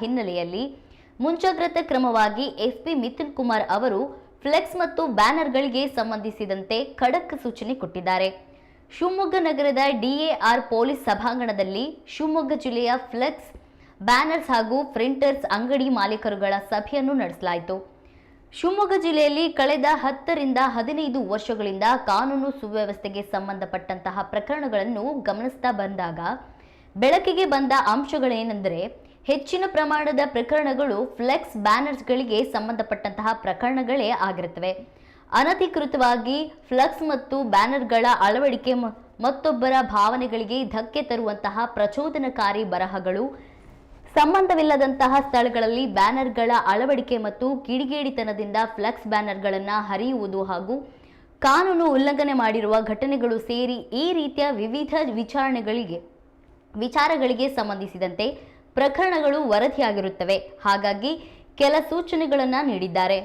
ಹಿನ್ನೆಲೆಯಲ್ಲಿ ಮುಂಜಾಗ್ರತಾ ಕ್ರಮವಾಗಿ ಎಸ್ಪಿ ಮಿಥುನ್ ಕುಮಾರ್ ಅವರು ಫ್ಲೆಕ್ಸ್ ಮತ್ತು ಬ್ಯಾನರ್ಗಳಿಗೆ ಸಂಬಂಧಿಸಿದಂತೆ ಖಡಕ್ ಸೂಚನೆ ಕೊಟ್ಟಿದ್ದಾರೆ. ಶಿವಮೊಗ್ಗ ನಗರದ ಡಿಎಆರ್ ಪೊಲೀಸ್ ಸಭಾಂಗಣದಲ್ಲಿ ಶಿವಮೊಗ್ಗ ಜಿಲ್ಲೆಯ ಫ್ಲೆಕ್ಸ್, ಬ್ಯಾನರ್ಸ್ ಹಾಗೂ ಪ್ರಿಂಟರ್ಸ್ ಅಂಗಡಿ ಮಾಲೀಕರುಗಳ ಸಭೆಯನ್ನು ನಡೆಸಲಾಯಿತು. ಶಿವಮೊಗ್ಗ ಜಿಲ್ಲೆಯಲ್ಲಿ ಕಳೆದ ಹತ್ತರಿಂದ ಹದಿನೈದು ವರ್ಷಗಳಿಂದ ಕಾನೂನು ಸುವ್ಯವಸ್ಥೆಗೆ ಸಂಬಂಧಪಟ್ಟಂತಹ ಪ್ರಕರಣಗಳನ್ನು ಗಮನಿಸ್ತಾ ಬಂದಾಗ, ಬೆಳಕಿಗೆ ಬಂದ ಅಂಶಗಳೇನೆಂದರೆ ಹೆಚ್ಚಿನ ಪ್ರಮಾಣದ ಪ್ರಕರಣಗಳು ಫ್ಲೆಕ್ಸ್ ಬ್ಯಾನರ್ಸ್ಗಳಿಗೆ ಸಂಬಂಧಪಟ್ಟಂತಹ ಪ್ರಕರಣಗಳೇ ಆಗಿರುತ್ತವೆ. ಅನಧಿಕೃತವಾಗಿ ಫ್ಲೆಕ್ಸ್ ಮತ್ತು ಬ್ಯಾನರ್ಗಳ ಅಳವಡಿಕೆ ಮತ್ತೊಬ್ಬರ ಭಾವನೆಗಳಿಗೆ ಧಕ್ಕೆ ತರುವಂತಹ ಪ್ರಚೋದನಕಾರಿ ಬರಹಗಳು, ಸಂಬಂಧವಿಲ್ಲದಂತಹ ಸ್ಥಳಗಳಲ್ಲಿ ಬ್ಯಾನರ್ಗಳ ಅಳವಡಿಕೆ ಮತ್ತು ಕಿಡಿಗೇಡಿತನದಿಂದ ಫ್ಲೆಕ್ಸ್ ಬ್ಯಾನರ್ಗಳನ್ನು ಹರಿಯುವುದು ಹಾಗೂ ಕಾನೂನು ಉಲ್ಲಂಘನೆ ಮಾಡಿರುವ ಘಟನೆಗಳು ಸೇರಿ ಈ ರೀತಿಯ ವಿವಿಧ ವಿಚಾರಣೆಗಳಿಗೆ, ವಿಚಾರಗಳಿಗೆ ಸಂಬಂಧಿಸಿದಂತೆ ಪ್ರಕರಣಗಳು ವರದಿಯಾಗಿರುತ್ತವೆ. ಹಾಗಾಗಿ ಕೆಲ ಸೂಚನೆಗಳನ್ನು ನೀಡಿದ್ದಾರೆ.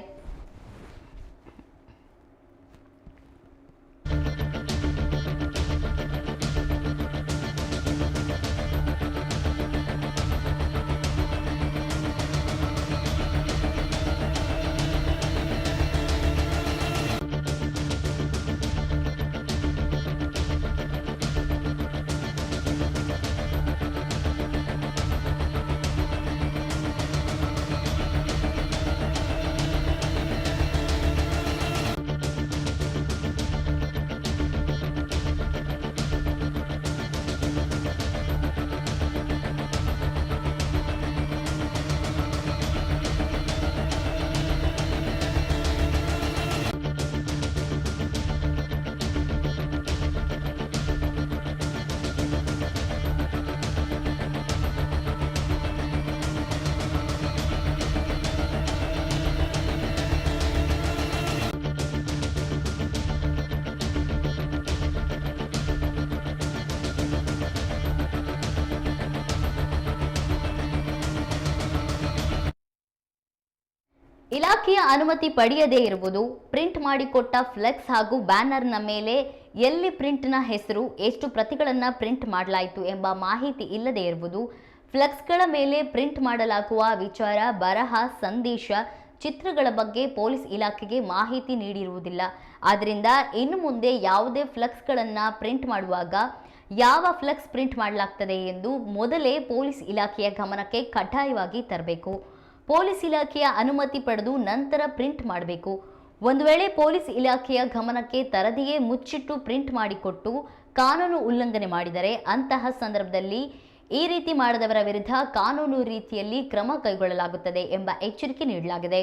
ಇಲಾಖೆಯ ಅನುಮತಿ ಪಡೆಯದೇ ಇರುವುದು ಪ್ರಿಂಟ್ ಮಾಡಿಕೊಟ್ಟ ಫ್ಲೆಕ್ಸ್ ಹಾಗೂ ಬ್ಯಾನರ್ನ ಮೇಲೆ ಎಲ್ಲಿ ಪ್ರಿಂಟ್ನ ಹೆಸರು, ಎಷ್ಟು ಪ್ರತಿಗಳನ್ನು ಪ್ರಿಂಟ್ ಮಾಡಲಾಯಿತು ಎಂಬ ಮಾಹಿತಿ ಇಲ್ಲದೇ ಇರುವುದು, ಫ್ಲೆಕ್ಸ್ಗಳ ಮೇಲೆ ಪ್ರಿಂಟ್ ಮಾಡಲಾಗುವ ವಿಚಾರ, ಬರಹ, ಸಂದೇಶ, ಚಿತ್ರಗಳ ಬಗ್ಗೆ ಪೊಲೀಸ್ ಇಲಾಖೆಗೆ ಮಾಹಿತಿ ನೀಡಿರುವುದಿಲ್ಲ. ಆದ್ದರಿಂದ ಇನ್ನು ಮುಂದೆ ಯಾವುದೇ ಫ್ಲೆಕ್ಸ್ಗಳನ್ನು ಪ್ರಿಂಟ್ ಮಾಡುವಾಗ ಯಾವ ಫ್ಲೆಕ್ಸ್ ಪ್ರಿಂಟ್ ಮಾಡಲಾಗ್ತದೆ ಎಂದು ಮೊದಲೇ ಪೊಲೀಸ್ ಇಲಾಖೆಯ ಗಮನಕ್ಕೆ ಕಡ್ಡಾಯವಾಗಿ ತರಬೇಕು. ಪೊಲೀಸ್ ಇಲಾಖೆಯ ಅನುಮತಿ ಪಡೆದು ನಂತರ ಪ್ರಿಂಟ್ ಮಾಡಬೇಕು. ಒಂದು ವೇಳೆ ಪೊಲೀಸ್ ಇಲಾಖೆಯ ಗಮನಕ್ಕೆ ತರದಿಯೇ ಮುಚ್ಚಿಟ್ಟು ಪ್ರಿಂಟ್ ಮಾಡಿಕೊಟ್ಟು ಕಾನೂನು ಉಲ್ಲಂಘನೆ ಮಾಡಿದರೆ ಅಂತಹ ಸಂದರ್ಭದಲ್ಲಿ ಈ ರೀತಿ ಮಾಡದವರ ವಿರುದ್ಧ ಕಾನೂನು ರೀತಿಯಲ್ಲಿ ಕ್ರಮ ಕೈಗೊಳ್ಳಲಾಗುತ್ತದೆ ಎಂಬ ಎಚ್ಚರಿಕೆ ನೀಡಲಾಗಿದೆ.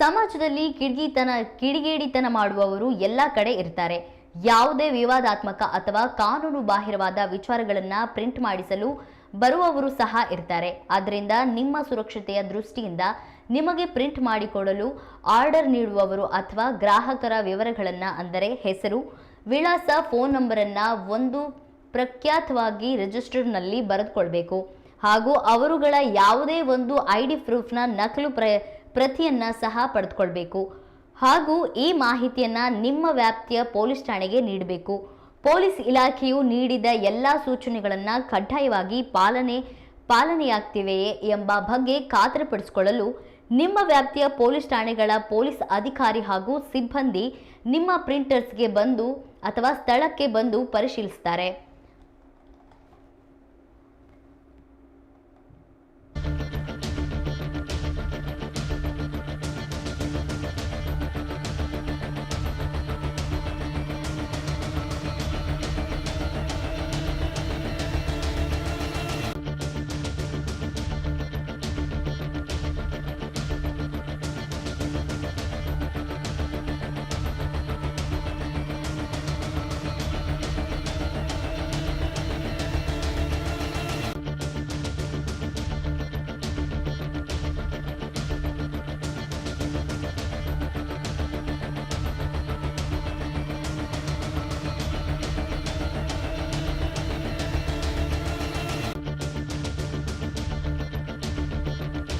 ಸಮಾಜದಲ್ಲಿ ಕಿಡಿಗಿತನ, ಕಿಡಿಗೇಡಿತನ ಮಾಡುವವರು ಎಲ್ಲ ಕಡೆ ಇರ್ತಾರೆ. ಯಾವುದೇ ವಿವಾದಾತ್ಮಕ ಅಥವಾ ಕಾನೂನು ಬಾಹಿರವಾದ ವಿಚಾರಗಳನ್ನು ಪ್ರಿಂಟ್ ಮಾಡಿಸಲು ಬರುವವರು ಸಹ ಇರ್ತಾರೆ. ಆದ್ದರಿಂದ ನಿಮ್ಮ ಸುರಕ್ಷತೆಯ ದೃಷ್ಟಿಯಿಂದ ನಿಮಗೆ ಪ್ರಿಂಟ್ ಮಾಡಿಕೊಡಲು ಆರ್ಡರ್ ನೀಡುವವರು ಅಥವಾ ಗ್ರಾಹಕರ ವಿವರಗಳನ್ನು ಅಂದರೆ ಹೆಸರು, ವಿಳಾಸ, ಫೋನ್ ನಂಬರನ್ನು ಒಂದು ಪ್ರಖ್ಯಾತವಾಗಿ ರಿಜಿಸ್ಟರ್ನಲ್ಲಿ ಬರೆದುಕೊಳ್ಬೇಕು. ಹಾಗೂ ಅವರುಗಳ ಯಾವುದೇ ಒಂದು ಐ ಡಿ ಪ್ರೂಫ್ನ ನಕಲು ಪ್ರ ಪ್ರತಿಯನ್ನ ಸಹ ಪಡೆದುಕೊಳ್ಬೇಕು. ಹಾಗೂ ಈ ಮಾಹಿತಿಯನ್ನು ನಿಮ್ಮ ವ್ಯಾಪ್ತಿಯ ಪೊಲೀಸ್ ಠಾಣೆಗೆ ನೀಡಬೇಕು. ಪೊಲೀಸ್ ಇಲಾಖೆಯು ನೀಡಿದ ಎಲ್ಲ ಸೂಚನೆಗಳನ್ನು ಕಡ್ಡಾಯವಾಗಿ ಪಾಲನೆ, ಪಾಲನೆಯಾಗ್ತಿವೆಯೇ ಎಂಬ ಬಗ್ಗೆ ಖಾತ್ರಿಪಡಿಸಿಕೊಳ್ಳಲು ನಿಮ್ಮ ವ್ಯಾಪ್ತಿಯ ಪೊಲೀಸ್ ಠಾಣೆಗಳ ಪೊಲೀಸ್ ಅಧಿಕಾರಿ ಹಾಗೂ ಸಿಬ್ಬಂದಿ ನಿಮ್ಮ ಪ್ರಿಂಟರ್ಸ್ಗೆ ಬಂದು ಅಥವಾ ಸ್ಥಳಕ್ಕೆ ಬಂದು ಪರಿಶೀಲಿಸ್ತಾರೆ.